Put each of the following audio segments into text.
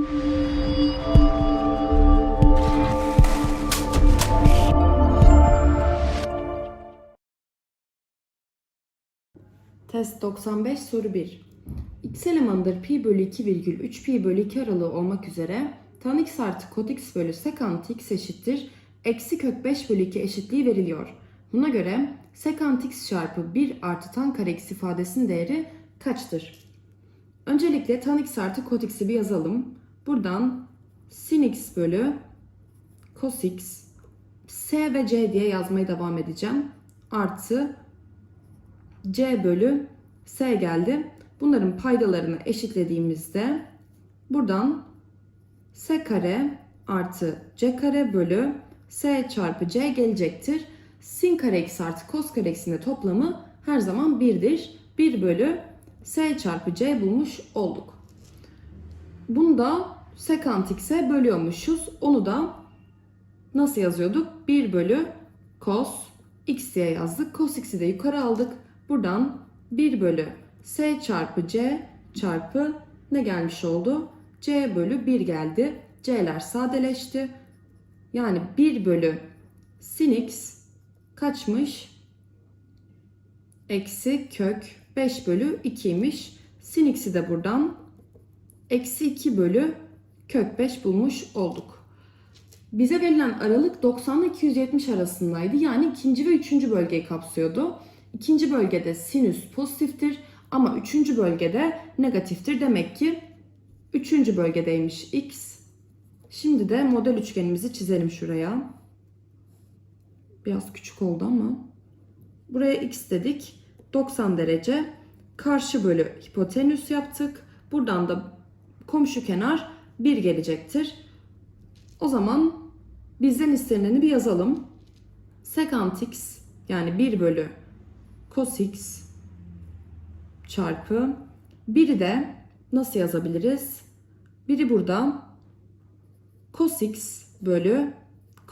Test 95 soru 1. X elemanıdır pi bölü 2 virgül 3 pi bölü 2 aralığı olmak üzere tan x artı kod x bölü sekant x eşittir eksi kök 5 bölü 2 eşitliği veriliyor. Buna göre sekant x çarpı 1 artı tan kare x ifadesinin değeri kaçtır? Öncelikle tan x artı kod x'i bir yazalım. Buradan sin x bölü cos x s ve c diye yazmaya devam edeceğim. Artı c bölü s geldi. Bunların paydalarını eşitlediğimizde buradan s kare artı c kare bölü s çarpı c gelecektir. Sin kare x artı cos kare x'in de toplamı her zaman 1'dir. 1 bölü s çarpı c bulmuş olduk. Bunu da sekant x'e bölüyormuşuz. Onu da nasıl yazıyorduk? 1 bölü cos x diye yazdık. Cos x'i de yukarı aldık. Buradan 1 bölü s çarpı c çarpı ne gelmiş oldu? c bölü 1 geldi. c'ler sadeleşti. Yani 1 bölü sin x kaçmış? Eksi kök 5 bölü 2'ymiş. Sin x'i de buradan eksi 2 bölü kök 5 bulmuş olduk. Bize verilen aralık 90 ile 270 arasındaydı. Yani ikinci ve üçüncü bölgeyi kapsıyordu. İkinci bölgede sinüs pozitiftir ama üçüncü bölgede negatiftir. Demek ki üçüncü bölgedeymiş x. Şimdi de model üçgenimizi çizelim şuraya. Biraz küçük oldu ama. Buraya x dedik. 90 derece. Karşı bölü hipotenüs yaptık. Buradan da komşu kenar 1 gelecektir. O zaman bizden istenileni bir yazalım. Sekant x yani 1 bölü cos x çarpı biri de nasıl yazabiliriz? Biri burada cos x bölü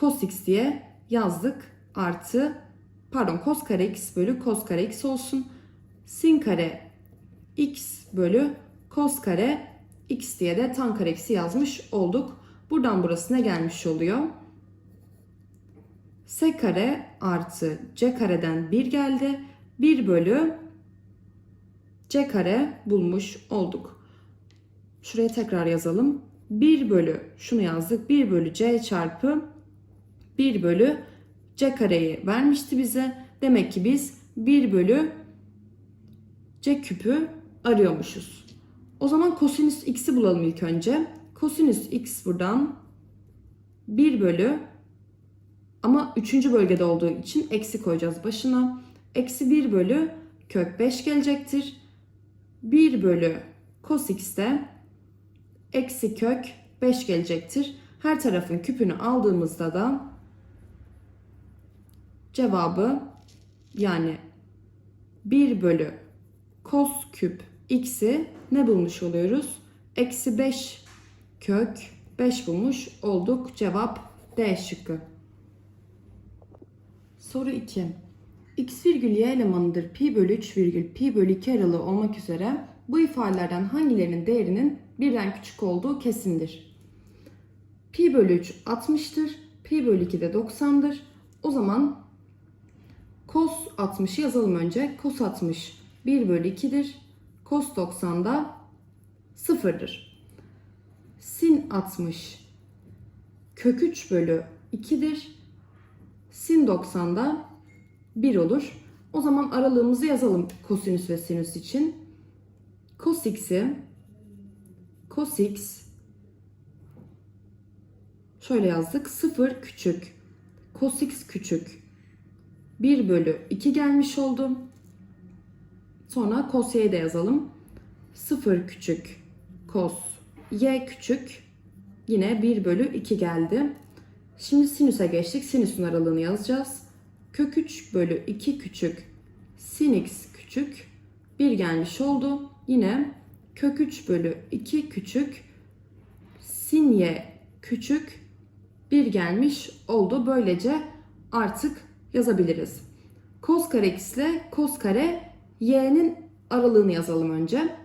cos x diye yazdık. Artı pardon cos kare x bölü cos kare x olsun. Sin kare x bölü cos kare x diye de tan kare yazmış olduk. Buradan burası ne gelmiş oluyor? S kare artı C kareden 1 geldi. 1 bölü C kare bulmuş olduk. Şuraya tekrar yazalım. 1 bölü şunu yazdık. 1 bölü C çarpı 1 bölü C kareyi vermişti bize. Demek ki biz 1 bölü C küpü arıyormuşuz. O zaman kosinüs x'i bulalım ilk önce. Kosinüs x buradan 1 bölü ama 3. bölgede olduğu için eksi koyacağız başına. Eksi 1 bölü kök 5 gelecektir. 1 bölü cos x de eksi kök 5 gelecektir. Her tarafın küpünü aldığımızda da cevabı yani 1 bölü cos küp x'i ne bulmuş oluyoruz? Eksi 5 kök 5 bulmuş olduk. Cevap D şıkkı. Soru 2. x virgül y elemanıdır pi bölü 3 virgül pi bölü 2 aralığı olmak üzere bu ifadelerden hangilerinin değerinin birden küçük olduğu kesindir. Pi bölü 3 60'tır. Pi bölü 2 de 90'dır. O zaman cos 60'ı yazalım önce. Cos 60 1 bölü 2'dir. Cos 90 da 0'dır. Sin 60 kök 3 bölü 2'dir. Sin 90 da 1 olur. O zaman aralığımızı yazalım kosinüs ve sinüs için. Cos x'i cos x şöyle yazdık. 0 küçük. Cos x küçük. 1 bölü 2 gelmiş oldu. Sonra cos y'yi de yazalım. 0 küçük cos y küçük yine 1 bölü 2 geldi. Şimdi sinüse geçtik. Sinüsün aralığını yazacağız. Kök 3 bölü 2 küçük sin x küçük 1 gelmiş oldu. Yine kök 3 bölü 2 küçük sin y küçük 1 gelmiş oldu. Böylece artık yazabiliriz. Kos kare x ile kos kare y'nin aralığını yazalım önce.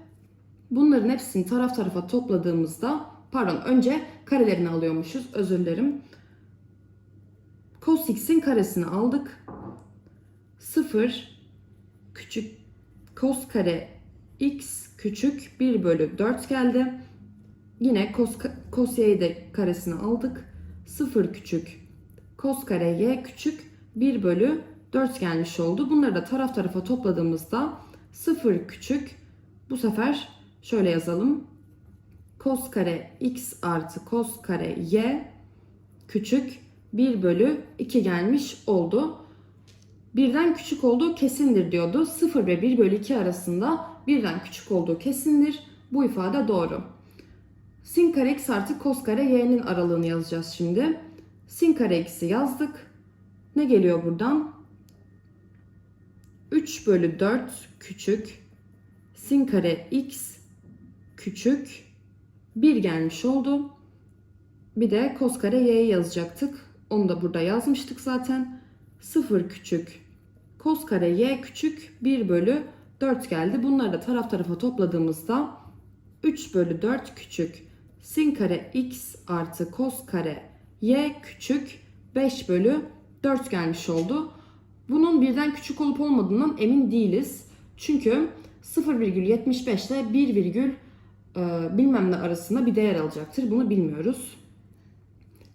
Bunların hepsini taraf tarafa topladığımızda pardon önce karelerini alıyormuşuz. Özür dilerim. Cos x'in karesini aldık. 0 küçük cos kare x küçük 1 bölü 4 geldi. Yine cos, cos y'yi de karesini aldık. 0 küçük cos kare y küçük 1 bölü 4 gelmiş oldu. Bunları da taraf tarafa topladığımızda 0 küçük bu sefer şöyle yazalım. Cos kare x artı cos kare y küçük 1 bölü 2 gelmiş oldu. Birden küçük olduğu kesindir diyordu. 0 ve 1 bölü 2 arasında birden küçük olduğu kesindir. Bu ifade doğru. Sin kare x artı cos kare y'nin aralığını yazacağız şimdi. Sin kare x'i yazdık. Ne geliyor buradan? 3 bölü 4 küçük sin kare x küçük 1 gelmiş oldu. Bir de cos kare y'yi yazacaktık. Onu da burada yazmıştık zaten. 0 küçük cos kare y küçük 1 bölü 4 geldi. Bunları da taraf tarafa topladığımızda 3 bölü 4 küçük sin kare x artı cos kare y küçük 5 bölü 4 gelmiş oldu. Bunun birden küçük olup olmadığından emin değiliz. Çünkü 0,75 ile 1, virgül, e, bilmem ne arasında bir değer alacaktır. Bunu bilmiyoruz.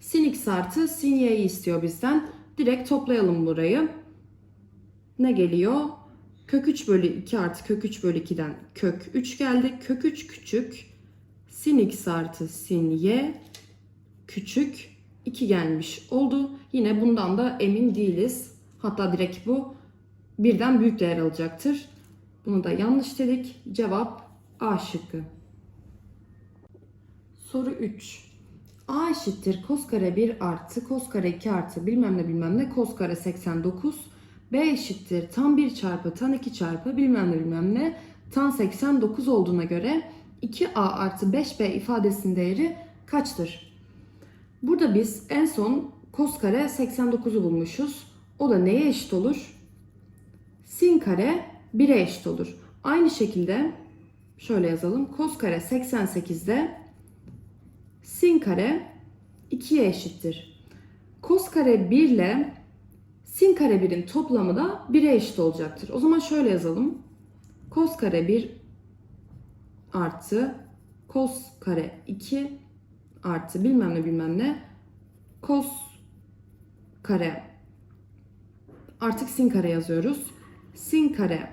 Sin x artı sin y'yi istiyor bizden. Direkt toplayalım burayı. Ne geliyor? Kök 3 bölü 2 artı kök 3 bölü 2'den kök 3 geldi. Kök 3 küçük. Sin x artı sin y küçük 2 gelmiş oldu. Yine bundan da emin değiliz. Hatta direkt bu birden büyük değer alacaktır. Bunu da yanlış dedik. Cevap A şıkkı. Soru 3. A eşittir cos kare 1 artı cos kare 2 artı bilmem ne bilmem ne cos kare 89. B eşittir tan 1 çarpı tan 2 çarpı bilmem ne bilmem ne tan 89 olduğuna göre 2A artı 5B ifadesinin değeri kaçtır? Burada biz en son cos kare 89'u bulmuşuz. O da neye eşit olur? Sin kare 1'e eşit olur. Aynı şekilde şöyle yazalım. Cos kare 88'de sin kare 2'ye eşittir. Cos kare 1 ile sin kare 1'in toplamı da 1'e eşit olacaktır. O zaman şöyle yazalım. Cos kare 1 artı cos kare 2 artı bilmem ne bilmem ne cos kare artık sin kare yazıyoruz. Sin kare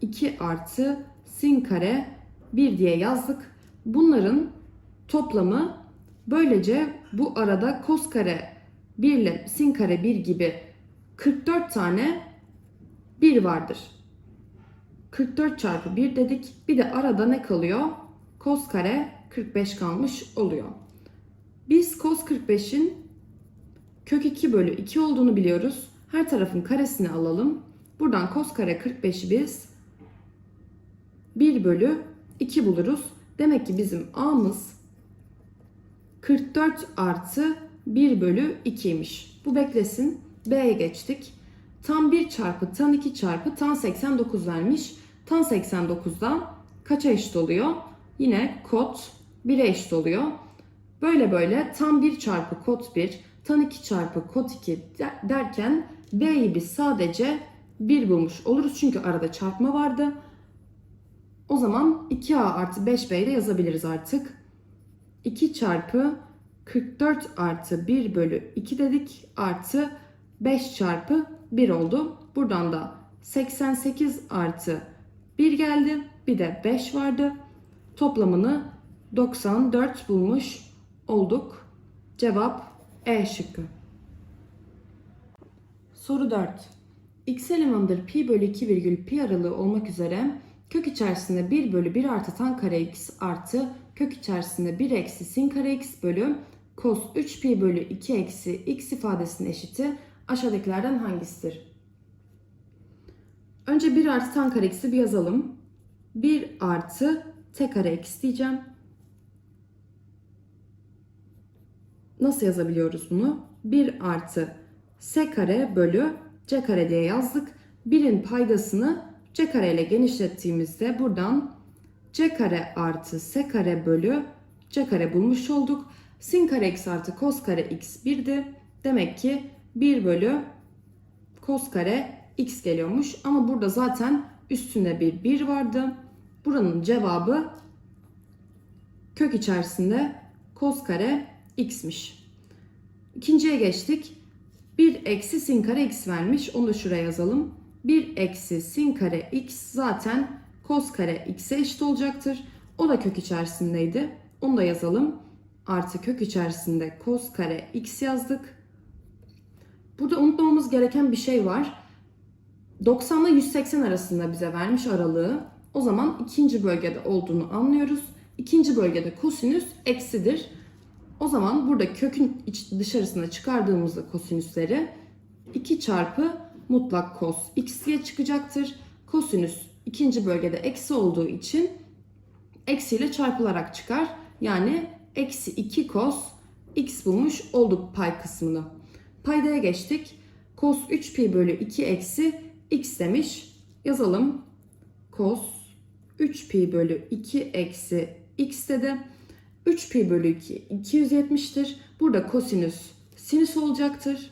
2 artı sin kare 1 diye yazdık. Bunların toplamı böylece bu arada cos kare 1 ile sin kare 1 gibi 44 tane 1 vardır. 44 çarpı 1 dedik. Bir de arada ne kalıyor? Cos kare 45 kalmış oluyor. Biz cos 45'in kök 2 bölü 2 olduğunu biliyoruz. Her tarafın karesini alalım. Buradan cos kare 45'i biz 1 bölü 2 buluruz. Demek ki bizim A'mız 44 artı 1 bölü 2'ymiş. Bu beklesin. B'ye geçtik. Tan 1 çarpı tan 2 çarpı tan 89 vermiş. Tan 89'da kaça eşit oluyor? Yine kot 1'e eşit oluyor. Böyle böyle tan 1 çarpı kot 1, tan 2 çarpı kot 2 derken B'yi biz sadece 1 bulmuş oluruz. Çünkü arada çarpma vardı. O zaman 2A artı 5B'yi de yazabiliriz artık. 2 çarpı 44 artı 1 bölü 2 dedik. Artı 5 çarpı 1 oldu. Buradan da 88 artı 1 geldi. Bir de 5 vardı. Toplamını 94 bulmuş olduk. Cevap E şıkkı. Soru 4. X elemandır pi bölü 2 virgül pi aralığı olmak üzere kök içerisinde 1 bölü 1 artı tan kare x artı kök içerisinde 1 eksi sin kare x bölü cos 3 pi bölü 2 eksi x ifadesinin eşiti aşağıdakilerden hangisidir? Önce 1 artı tan kare x'i bir yazalım. 1 artı t kare x diyeceğim. Nasıl yazabiliyoruz bunu? 1 artı s kare bölü c kare diye yazdık. 1'in paydasını c kare ile genişlettiğimizde buradan c kare artı s kare bölü c kare bulmuş olduk. Sin kare x artı kos kare x 1'di. Demek ki 1 bölü kos kare x geliyormuş. Ama burada zaten üstünde bir 1 vardı. Buranın cevabı kök içerisinde kos kare x'miş. İkinciye geçtik. 1 eksi sin kare x vermiş. Onu da şuraya yazalım. 1 eksi sin kare x zaten kos kare x'e eşit olacaktır. O da kök içerisindeydi. Onu da yazalım. Artı kök içerisinde kos kare x yazdık. Burada unutmamamız gereken bir şey var. 90 ile 180 arasında bize vermiş aralığı. O zaman ikinci bölgede olduğunu anlıyoruz. İkinci bölgede kosinüs eksidir. O zaman burada kökün iç dışarısına çıkardığımızda kosinüsleri 2 çarpı mutlak kos x diye çıkacaktır. Kosinüs ikinci bölgede eksi olduğu için eksiyle çarpılarak çıkar. Yani eksi 2 kos x bulmuş olduk pay kısmını. Paydaya geçtik. Kos 3 pi bölü 2 eksi x demiş. Yazalım. Kos 3 pi bölü 2 eksi x dedi. 3 pi bölü 2 270'tir. Burada kosinüs sinüs olacaktır.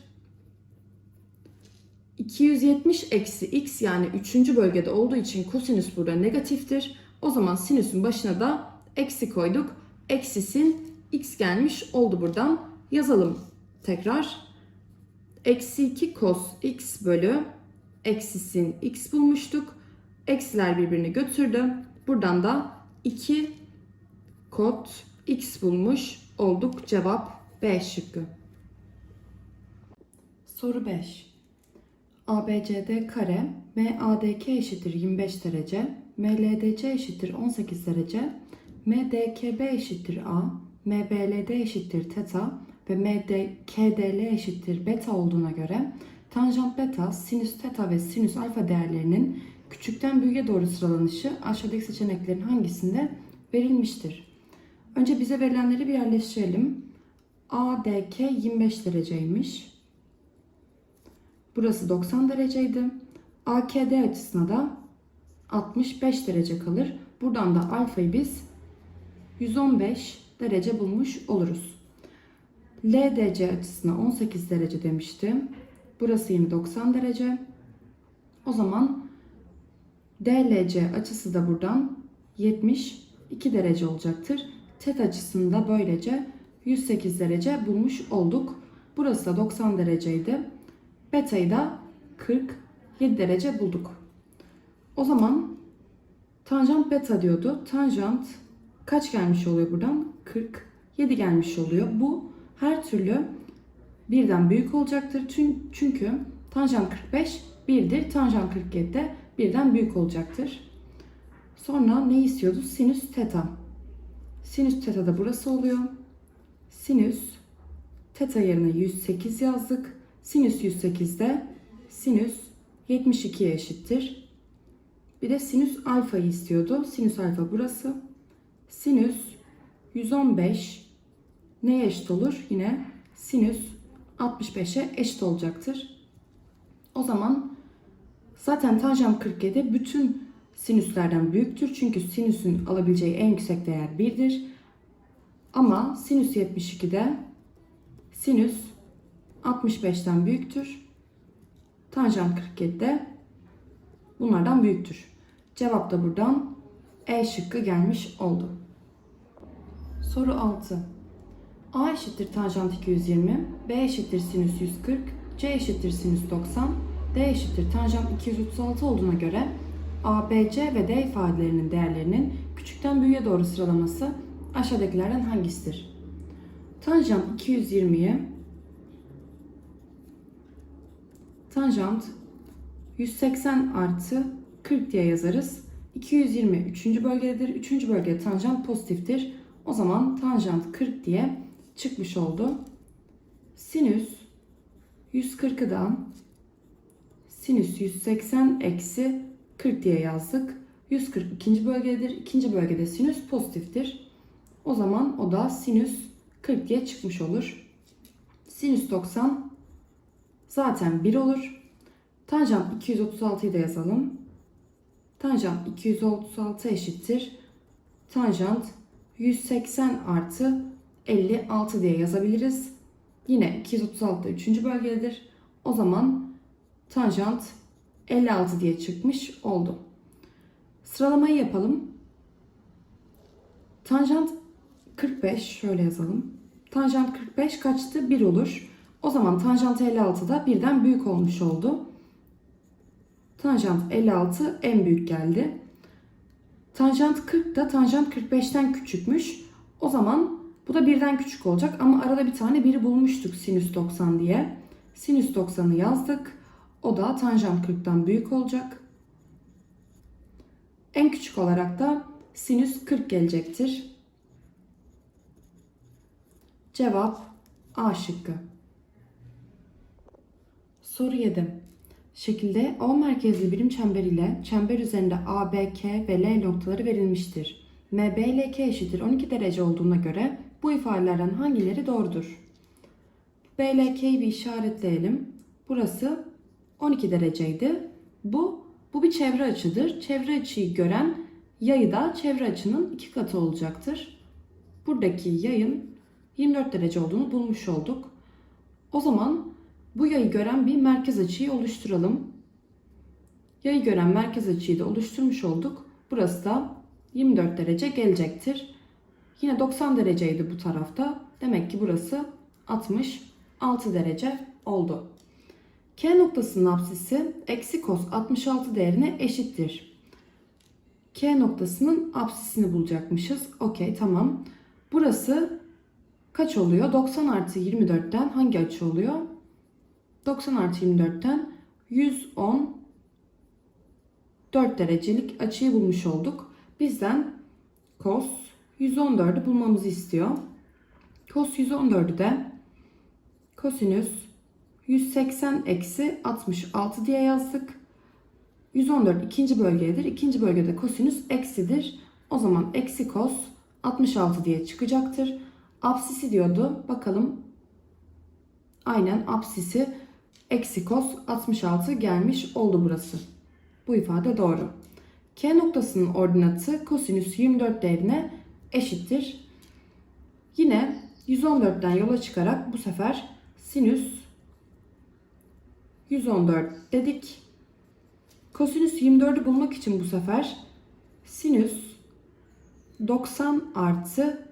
270 eksi x yani 3. bölgede olduğu için kosinüs burada negatiftir. O zaman sinüsün başına da eksi koyduk. Eksi sin x gelmiş oldu buradan. Yazalım tekrar. Eksi 2 cos x bölü eksi sin x bulmuştuk. Eksiler birbirini götürdü. Buradan da 2 kod x bulmuş olduk. Cevap B şıkkı. Soru 5. ABCD kare MADK eşittir 25 derece, MLDC eşittir 18 derece, MDKB eşittir A, MBLD eşittir teta ve MDKDL eşittir beta olduğuna göre tanjant beta, sinüs teta ve sinüs alfa değerlerinin küçükten büyüğe doğru sıralanışı aşağıdaki seçeneklerin hangisinde verilmiştir? Önce bize verilenleri bir yerleştirelim. ADK 25 dereceymiş. Burası 90 dereceydi. AKD açısına da 65 derece kalır. Buradan da alfayı biz 115 derece bulmuş oluruz. LDC açısına 18 derece demiştim. Burası yine 90 derece. O zaman DLC açısı da buradan 72 derece olacaktır. TET açısında böylece 108 derece bulmuş olduk. Burası da 90 dereceydi. Beta'yı da 47 derece bulduk. O zaman tanjant beta diyordu. Tanjant kaç gelmiş oluyor buradan? 47 gelmiş oluyor. Bu her türlü birden büyük olacaktır. Çünkü tanjant 45 1'dir. Tanjant 47 de birden büyük olacaktır. Sonra ne istiyordu? Sinüs teta. Sinüs teta da burası oluyor. Sinüs teta yerine 108 yazdık. Sinüs 108'de sinüs 72'ye eşittir. Bir de sinüs alfayı istiyordu. Sinüs alfa burası. Sinüs 115 neye eşit olur? Yine sinüs 65'e eşit olacaktır. O zaman zaten tanjant 47 bütün sinüslerden büyüktür. Çünkü sinüsün alabileceği en yüksek değer 1'dir. Ama sinüs 72'de sinüs 65'ten büyüktür. Tanjant 47'de bunlardan büyüktür. Cevap da buradan E şıkkı gelmiş oldu. Soru 6. A eşittir tanjant 220, B eşittir sinüs 140, C eşittir sinüs 90, D eşittir tanjant 236 olduğuna göre A, B, C ve D ifadelerinin değerlerinin küçükten büyüğe doğru sıralaması aşağıdakilerden hangisidir? Tanjant 220'yi tanjant 180 artı 40 diye yazarız. 220 3. bölgededir. 3. bölgede tanjant pozitiftir. O zaman tanjant 40 diye çıkmış oldu. Sinüs 140'dan sinüs 180 eksi 40 diye yazdık. 140 ikinci bölgededir. İkinci bölgede sinüs pozitiftir. O zaman o da sinüs 40 diye çıkmış olur. Sinüs 90 zaten 1 olur. Tanjant 236'yı da yazalım. Tanjant 236 eşittir. tanjant 180 artı 56 diye yazabiliriz. Yine 236 da 3. bölgededir. O zaman tanjant 56 diye çıkmış oldu. Sıralamayı yapalım. Tanjant 45 şöyle yazalım. Tanjant 45 kaçtı? 1 olur. O zaman tanjant 56 da birden büyük olmuş oldu. Tanjant 56 en büyük geldi. Tanjant 40 da tanjant 45'ten küçükmüş. O zaman bu da birden küçük olacak ama arada bir tane biri bulmuştuk sinüs 90 diye. Sinüs 90'ı yazdık. O da tanjant 40'tan büyük olacak. En küçük olarak da sinüs 40 gelecektir. Cevap A şıkkı. Soru 7. Şekilde O merkezli birim çember ile çember üzerinde A, B, K ve L noktaları verilmiştir. M, B ile K eşittir 12 derece olduğuna göre bu ifadelerden hangileri doğrudur? B ile K'yi bir işaretleyelim. Burası 12 dereceydi. Bu, bu bir çevre açıdır. Çevre açıyı gören yayı da çevre açının iki katı olacaktır. Buradaki yayın 24 derece olduğunu bulmuş olduk. O zaman bu yayı gören bir merkez açıyı oluşturalım. Yayı gören merkez açıyı da oluşturmuş olduk. Burası da 24 derece gelecektir. Yine 90 dereceydi bu tarafta. Demek ki burası 66 derece oldu. K noktasının apsisi eksi kos 66 değerine eşittir. K noktasının apsisini bulacakmışız. Okey tamam. Burası kaç oluyor? 90 artı 24'ten hangi açı oluyor? 90 artı 24'ten 110 4 derecelik açıyı bulmuş olduk. Bizden cos 114'ü bulmamızı istiyor. Cos 114'ü de kosinüs 180 eksi 66 diye yazdık. 114 ikinci bölgedir. İkinci bölgede kosinüs eksidir. O zaman eksi kos 66 diye çıkacaktır. Apsisi diyordu. Bakalım. Aynen apsisi eksi kos 66 gelmiş oldu burası. Bu ifade doğru. K noktasının ordinatı kosinüs 24 değerine eşittir. Yine 114'ten yola çıkarak bu sefer sinüs 114 dedik. Kosinüs 24'ü bulmak için bu sefer sinüs 90 artı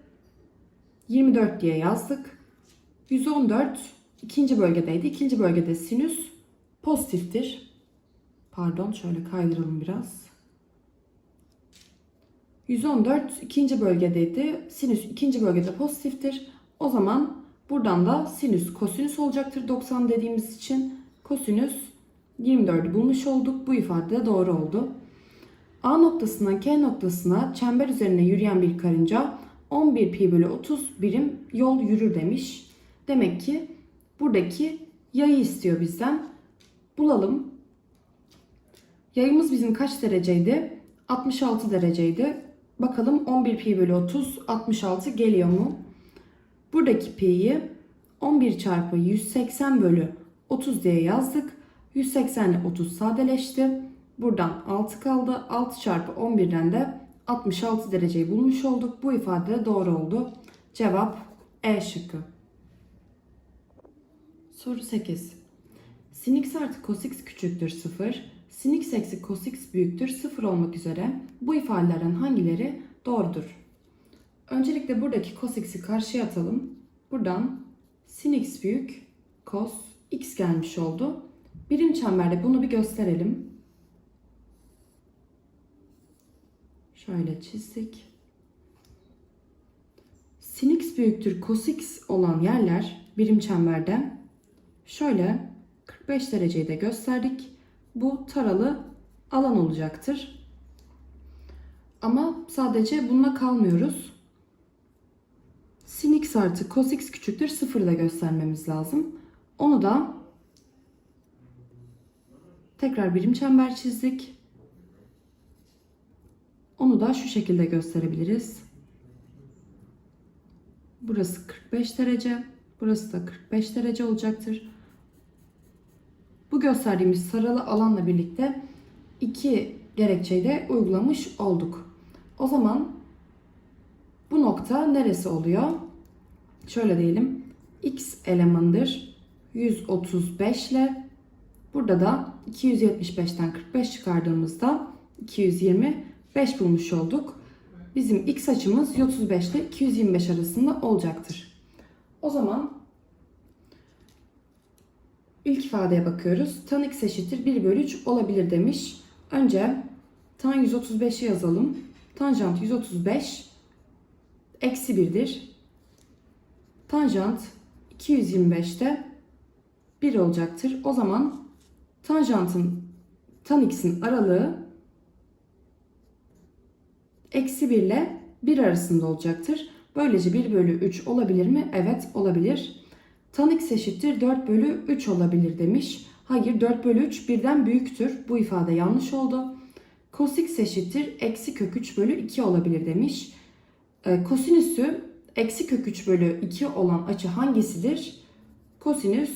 24 diye yazdık. 114 ikinci bölgedeydi. İkinci bölgede sinüs pozitiftir. Pardon şöyle kaydıralım biraz. 114 ikinci bölgedeydi. Sinüs ikinci bölgede pozitiftir. O zaman buradan da sinüs kosinüs olacaktır 90 dediğimiz için. Kosinüs 24'ü bulmuş olduk. Bu ifade de doğru oldu. A noktasından K noktasına çember üzerine yürüyen bir karınca 11 pi bölü 30 birim yol yürür demiş. Demek ki buradaki yayı istiyor bizden. Bulalım. Yayımız bizim kaç dereceydi? 66 dereceydi. Bakalım 11 pi bölü 30 66 geliyor mu? Buradaki pi'yi 11 çarpı 180 bölü 30 diye yazdık. 180 ile 30 sadeleşti. Buradan 6 kaldı. 6 çarpı 11'den de 66 dereceyi bulmuş olduk. Bu ifade de doğru oldu. Cevap E şıkkı. Soru 8. Sin x artı cos x küçüktür 0. Sin x eksi cos x büyüktür 0 olmak üzere bu ifadelerden hangileri doğrudur? Öncelikle buradaki cos x'i karşıya atalım. Buradan sin x büyük cos x gelmiş oldu. Birim çemberde bunu bir gösterelim. Şöyle çizdik. Sin x büyüktür cos x olan yerler birim çemberde şöyle 45 dereceyi de gösterdik. Bu taralı alan olacaktır. Ama sadece bununla kalmıyoruz. Sin x artı cos x küçüktür 0 da göstermemiz lazım. Onu da tekrar birim çember çizdik. Onu da şu şekilde gösterebiliriz. Burası 45 derece, burası da 45 derece olacaktır. Bu gösterdiğimiz sarılı alanla birlikte iki gerekçeyi de uygulamış olduk. O zaman nokta neresi oluyor? Şöyle diyelim. X elemanıdır 135 ile burada da 275'ten 45 çıkardığımızda 225 bulmuş olduk. Bizim x açımız 135 ile 225 arasında olacaktır. O zaman ilk ifadeye bakıyoruz. Tan x eşittir 1 bölü 3 olabilir demiş. Önce tan 135'i yazalım. Tanjant 135 eksi 1'dir. Tanjant 225'te 1 olacaktır. O zaman tanjantın tan x'in aralığı eksi 1 ile 1 arasında olacaktır. Böylece 1 bölü 3 olabilir mi? Evet olabilir. Tan x eşittir 4 bölü 3 olabilir demiş. Hayır 4 bölü 3 birden büyüktür. Bu ifade yanlış oldu. Cos x eşittir eksi kök 3 bölü 2 olabilir demiş. E, kosinüsü eksi kök 3 bölü 2 olan açı hangisidir? Kosinüs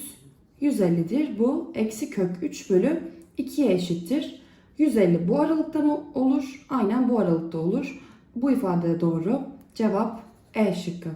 150'dir. Bu eksi kök 3 bölü 2'ye eşittir. 150 bu aralıkta mı olur? Aynen bu aralıkta olur. Bu ifade doğru. Cevap E şıkkı.